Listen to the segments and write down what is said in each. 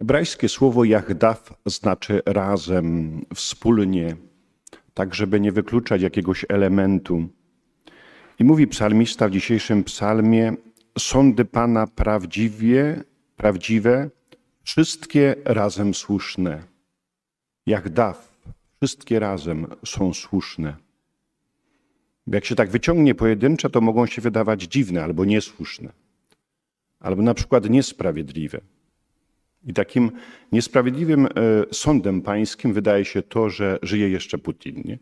Hebrajskie słowo Jahdaw znaczy razem, wspólnie, tak żeby nie wykluczać jakiegoś elementu. I mówi psalmista w dzisiejszym psalmie: Sądy Pana prawdziwie, prawdziwe, wszystkie razem słuszne. Jahdaw, wszystkie razem są słuszne. Jak się tak wyciągnie pojedyncze, to mogą się wydawać dziwne albo niesłuszne, albo na przykład niesprawiedliwe. I takim niesprawiedliwym e, sądem pańskim wydaje się to, że żyje jeszcze Putin. Nie?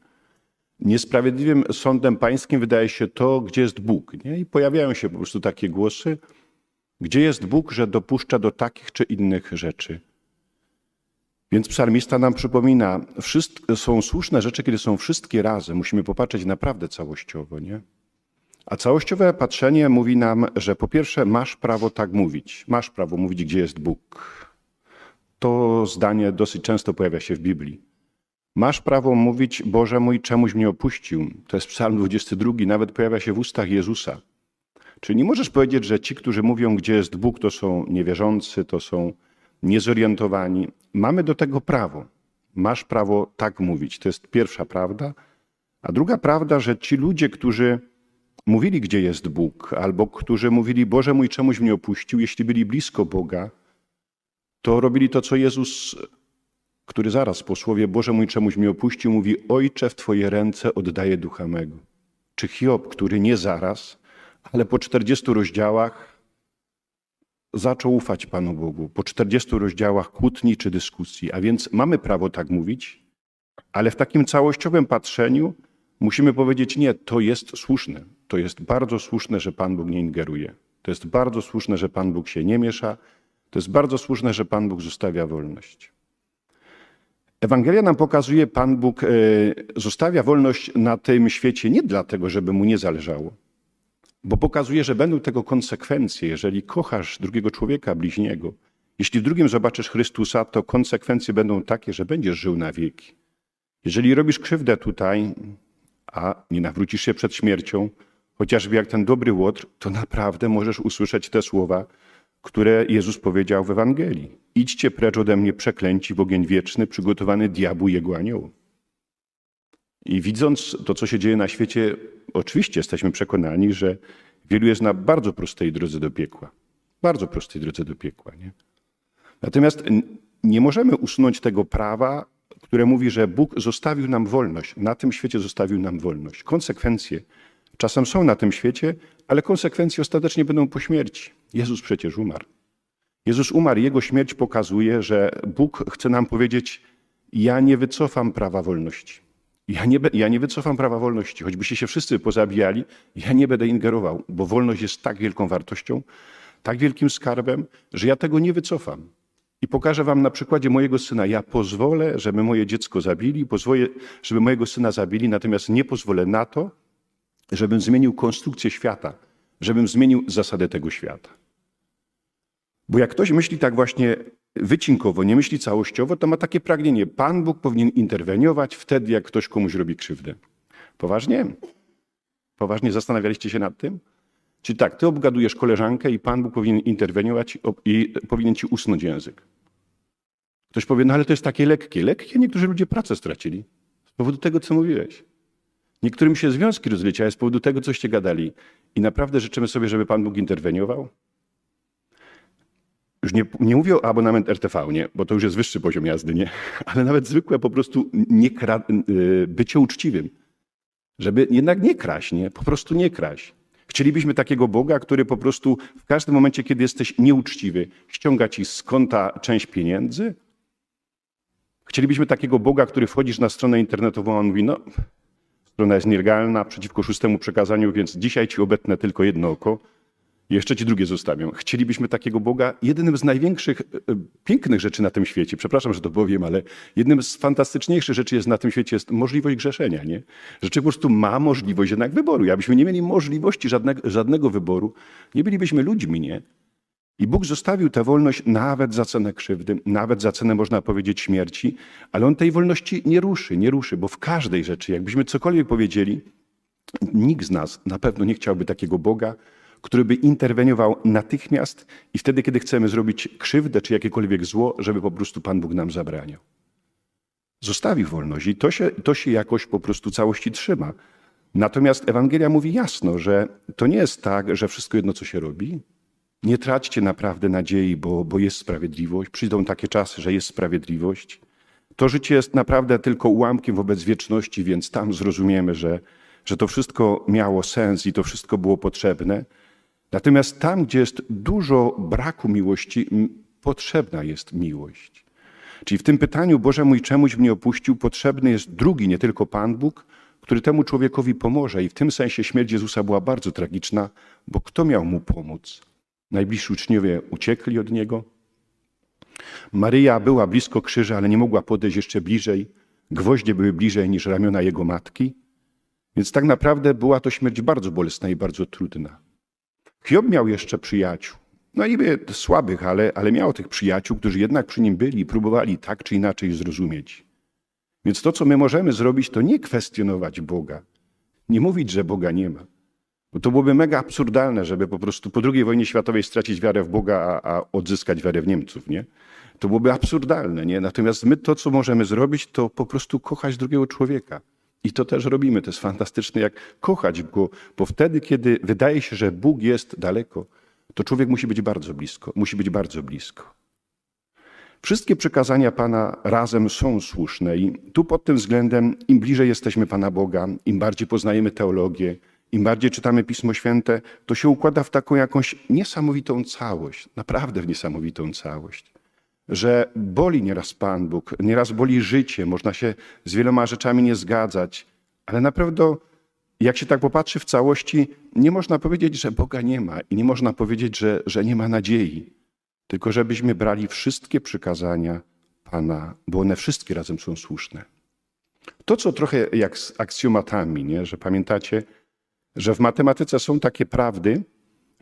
Niesprawiedliwym sądem pańskim wydaje się to, gdzie jest Bóg. Nie? I pojawiają się po prostu takie głosy, gdzie jest Bóg, że dopuszcza do takich czy innych rzeczy. Więc psalmista nam przypomina, są słuszne rzeczy, kiedy są wszystkie razem. Musimy popatrzeć naprawdę całościowo. Nie? A całościowe patrzenie mówi nam, że po pierwsze masz prawo tak mówić. Masz prawo mówić, gdzie jest Bóg. To zdanie dosyć często pojawia się w Biblii. Masz prawo mówić, Boże mój, czemuś mnie opuścił. To jest psalm 22, nawet pojawia się w ustach Jezusa. Czyli nie możesz powiedzieć, że ci, którzy mówią, gdzie jest Bóg, to są niewierzący, to są niezorientowani. Mamy do tego prawo. Masz prawo tak mówić. To jest pierwsza prawda. A druga prawda, że ci ludzie, którzy mówili, gdzie jest Bóg, albo którzy mówili, Boże mój, czemuś mnie opuścił, jeśli byli blisko Boga, to robili to, co Jezus, który zaraz po słowie Boże mój, czemuś mnie opuścił, mówi, Ojcze, w Twoje ręce oddaję ducha mego. Czy Hiob, który nie zaraz, ale po 40 rozdziałach zaczął ufać Panu Bogu, po 40 rozdziałach kłótni czy dyskusji, a więc mamy prawo tak mówić, ale w takim całościowym patrzeniu musimy powiedzieć, nie, to jest słuszne, to jest bardzo słuszne, że Pan Bóg nie ingeruje. To jest bardzo słuszne, że Pan Bóg się nie miesza. To jest bardzo słuszne, że Pan Bóg zostawia wolność. Ewangelia nam pokazuje, Pan Bóg e, zostawia wolność na tym świecie nie dlatego, żeby mu nie zależało, bo pokazuje, że będą tego konsekwencje. Jeżeli kochasz drugiego człowieka, bliźniego, jeśli w drugim zobaczysz Chrystusa, to konsekwencje będą takie, że będziesz żył na wieki. Jeżeli robisz krzywdę tutaj, a nie nawrócisz się przed śmiercią, chociażby jak ten dobry łotr, to naprawdę możesz usłyszeć te słowa, które Jezus powiedział w Ewangelii. Idźcie precz ode mnie przeklęci w ogień wieczny, przygotowany diabłu i jego aniołom. I widząc to, co się dzieje na świecie, oczywiście jesteśmy przekonani, że wielu jest na bardzo prostej drodze do piekła. Bardzo prostej drodze do piekła. Nie? Natomiast nie możemy usunąć tego prawa, które mówi, że Bóg zostawił nam wolność. Na tym świecie zostawił nam wolność. Konsekwencje czasem są na tym świecie, ale konsekwencje ostatecznie będą po śmierci. Jezus przecież umarł. Jezus umarł, jego śmierć pokazuje, że Bóg chce nam powiedzieć: Ja nie wycofam prawa wolności. Ja nie, ja nie wycofam prawa wolności, choćbyście się wszyscy pozabijali, ja nie będę ingerował, bo wolność jest tak wielką wartością, tak wielkim skarbem, że ja tego nie wycofam. I pokażę wam na przykładzie mojego syna. Ja pozwolę, żeby moje dziecko zabili, pozwolę, żeby mojego syna zabili, natomiast nie pozwolę na to, żebym zmienił konstrukcję świata, żebym zmienił zasadę tego świata. Bo jak ktoś myśli tak właśnie wycinkowo, nie myśli całościowo, to ma takie pragnienie. Pan Bóg powinien interweniować wtedy, jak ktoś komuś robi krzywdę. Poważnie? Poważnie zastanawialiście się nad tym? Czyli tak, ty obgadujesz koleżankę i Pan Bóg powinien interweniować i powinien ci usunąć język. Ktoś powie, no ale to jest takie lekkie. Lekkie niektórzy ludzie pracę stracili z powodu tego, co mówiłeś. Niektórym się związki rozleciały z powodu tego, coście gadali. I naprawdę życzymy sobie, żeby Pan Bóg interweniował? Już nie, nie mówię o abonament RTV, nie, bo to już jest wyższy poziom jazdy, nie? Ale nawet zwykłe po prostu nie kra, bycie uczciwym. Żeby jednak nie kraść, nie? Po prostu nie kraść. Chcielibyśmy takiego Boga, który po prostu w każdym momencie, kiedy jesteś nieuczciwy, ściąga ci z konta część pieniędzy? Chcielibyśmy takiego Boga, który wchodzisz na stronę internetową, a on mówi, no, strona jest nielegalna przeciwko szóstemu przekazaniu, więc dzisiaj ci obetnę tylko jedno oko, jeszcze ci drugie zostawię. Chcielibyśmy takiego Boga. Jednym z największych, pięknych rzeczy na tym świecie, przepraszam, że to powiem, ale jednym z fantastyczniejszych rzeczy jest na tym świecie jest możliwość grzeszenia, nie? Człowiek po prostu ma możliwość jednak wyboru. Jakbyśmy nie mieli możliwości żadnego wyboru, nie bylibyśmy ludźmi, nie? I Bóg zostawił tę wolność nawet za cenę krzywdy, nawet za cenę, można powiedzieć, śmierci, ale On tej wolności nie ruszy, nie ruszy, bo w każdej rzeczy, jakbyśmy cokolwiek powiedzieli, nikt z nas na pewno nie chciałby takiego Boga, który by interweniował natychmiast i wtedy, kiedy chcemy zrobić krzywdę czy jakiekolwiek zło, żeby po prostu Pan Bóg nam zabraniał. Zostawił wolność i to się, to się jakoś po prostu całości trzyma. Natomiast Ewangelia mówi jasno, że to nie jest tak, że wszystko jedno, co się robi. Nie traćcie naprawdę nadziei, bo, bo jest sprawiedliwość. Przyjdą takie czasy, że jest sprawiedliwość. To życie jest naprawdę tylko ułamkiem wobec wieczności, więc tam zrozumiemy, że, że to wszystko miało sens i to wszystko było potrzebne. Natomiast tam, gdzie jest dużo braku miłości, potrzebna jest miłość. Czyli w tym pytaniu, Boże mój, czemuś mnie opuścił, potrzebny jest drugi, nie tylko Pan Bóg, który temu człowiekowi pomoże. I w tym sensie śmierć Jezusa była bardzo tragiczna, bo kto miał mu pomóc? Najbliżsi uczniowie uciekli od niego. Maryja była blisko krzyża, ale nie mogła podejść jeszcze bliżej. Gwoździe były bliżej niż ramiona jego matki. Więc tak naprawdę była to śmierć bardzo bolesna i bardzo trudna. Hiob miał jeszcze przyjaciół. No niby słabych, ale, ale miał tych przyjaciół, którzy jednak przy nim byli i próbowali tak czy inaczej zrozumieć. Więc to, co my możemy zrobić, to nie kwestionować Boga, nie mówić, że Boga nie ma. Bo to byłoby mega absurdalne, żeby po prostu po II wojnie światowej stracić wiarę w Boga, a, a odzyskać wiarę w Niemców, nie? To byłoby absurdalne, nie? Natomiast my to, co możemy zrobić, to po prostu kochać drugiego człowieka. I to też robimy. To jest fantastyczne, jak kochać go, bo wtedy, kiedy wydaje się, że Bóg jest daleko, to człowiek musi być bardzo blisko. Musi być bardzo blisko. Wszystkie przykazania Pana razem są słuszne i tu pod tym względem im bliżej jesteśmy Pana Boga, im bardziej poznajemy teologię, im bardziej czytamy Pismo Święte, to się układa w taką jakąś niesamowitą całość, naprawdę w niesamowitą całość. Że boli nieraz Pan Bóg, nieraz boli życie, można się z wieloma rzeczami nie zgadzać, ale naprawdę, jak się tak popatrzy w całości, nie można powiedzieć, że Boga nie ma i nie można powiedzieć, że, że nie ma nadziei. Tylko żebyśmy brali wszystkie przykazania Pana, bo one wszystkie razem są słuszne. To, co trochę jak z aksjomatami, nie? że pamiętacie, że w matematyce są takie prawdy,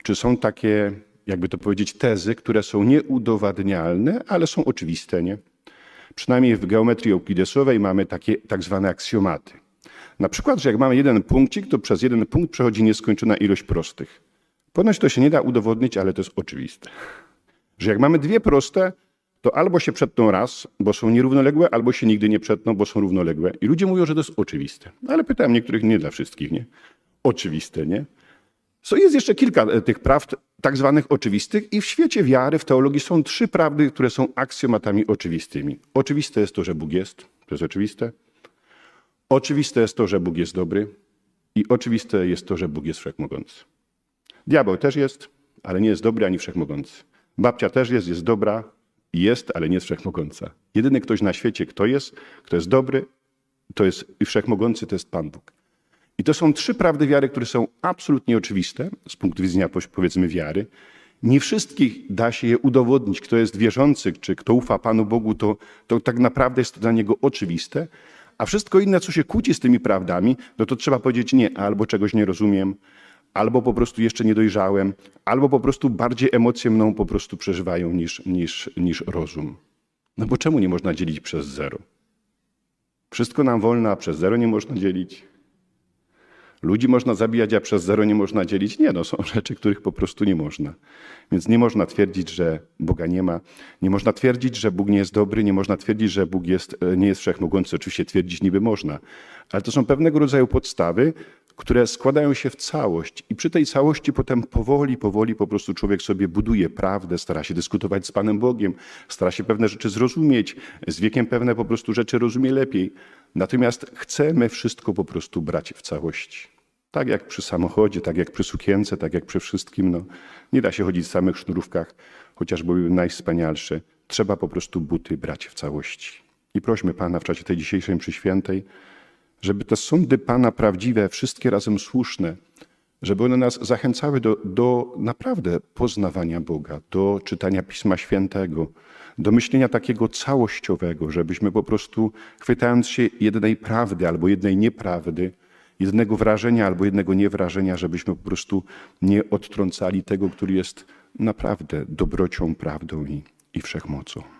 czy są takie, jakby to powiedzieć, tezy, które są nieudowadnialne, ale są oczywiste. Nie? Przynajmniej w geometrii euklidesowej mamy takie tak zwane aksjomaty. Na przykład, że jak mamy jeden punkcik, to przez jeden punkt przechodzi nieskończona ilość prostych. Ponoć to się nie da udowodnić, ale to jest oczywiste. Że jak mamy dwie proste, to albo się przetną raz, bo są nierównoległe, albo się nigdy nie przetną, bo są równoległe. I ludzie mówią, że to jest oczywiste. No, ale pytałem niektórych, nie dla wszystkich, nie? Oczywiste, nie? So jest jeszcze kilka e, tych prawd tak zwanych oczywistych i w świecie wiary, w teologii są trzy prawdy, które są aksjomatami oczywistymi. Oczywiste jest to, że Bóg jest, to jest oczywiste. Oczywiste jest to, że Bóg jest dobry i oczywiste jest to, że Bóg jest wszechmogący. Diabeł też jest, ale nie jest dobry ani wszechmogący. Babcia też jest, jest dobra, jest, ale nie jest wszechmogąca. Jedyny ktoś na świecie, kto jest, kto jest dobry, to jest i wszechmogący, to jest Pan Bóg. I to są trzy prawdy wiary, które są absolutnie oczywiste z punktu widzenia, powiedzmy, wiary. Nie wszystkich da się je udowodnić. Kto jest wierzący, czy kto ufa Panu Bogu, to, to tak naprawdę jest to dla niego oczywiste. A wszystko inne, co się kłóci z tymi prawdami, no to trzeba powiedzieć nie, albo czegoś nie rozumiem, albo po prostu jeszcze nie dojrzałem, albo po prostu bardziej emocje mną po prostu przeżywają niż, niż, niż rozum. No bo czemu nie można dzielić przez zero? Wszystko nam wolno, a przez zero nie można dzielić. Ludzi można zabijać, a przez zero nie można dzielić. Nie, no są rzeczy, których po prostu nie można. Więc nie można twierdzić, że Boga nie ma. Nie można twierdzić, że Bóg nie jest dobry. Nie można twierdzić, że Bóg jest, nie jest wszechmogący. Oczywiście twierdzić niby można. Ale to są pewnego rodzaju podstawy, które składają się w całość. I przy tej całości potem powoli, powoli po prostu człowiek sobie buduje prawdę, stara się dyskutować z Panem Bogiem, stara się pewne rzeczy zrozumieć. Z wiekiem pewne po prostu rzeczy rozumie lepiej. Natomiast chcemy wszystko po prostu brać w całości. Tak jak przy samochodzie, tak jak przy sukience, tak jak przy wszystkim. No, nie da się chodzić w samych sznurówkach, chociaż byłyby najwspanialsze. Trzeba po prostu buty brać w całości. I prośmy Pana w czasie tej dzisiejszej mszy świętej, żeby te sądy Pana prawdziwe, wszystkie razem słuszne, żeby one nas zachęcały do, do naprawdę poznawania Boga, do czytania Pisma Świętego, do myślenia takiego całościowego, żebyśmy po prostu chwytając się jednej prawdy albo jednej nieprawdy, jednego wrażenia albo jednego niewrażenia, żebyśmy po prostu nie odtrącali tego, który jest naprawdę dobrocią, prawdą i, i wszechmocą.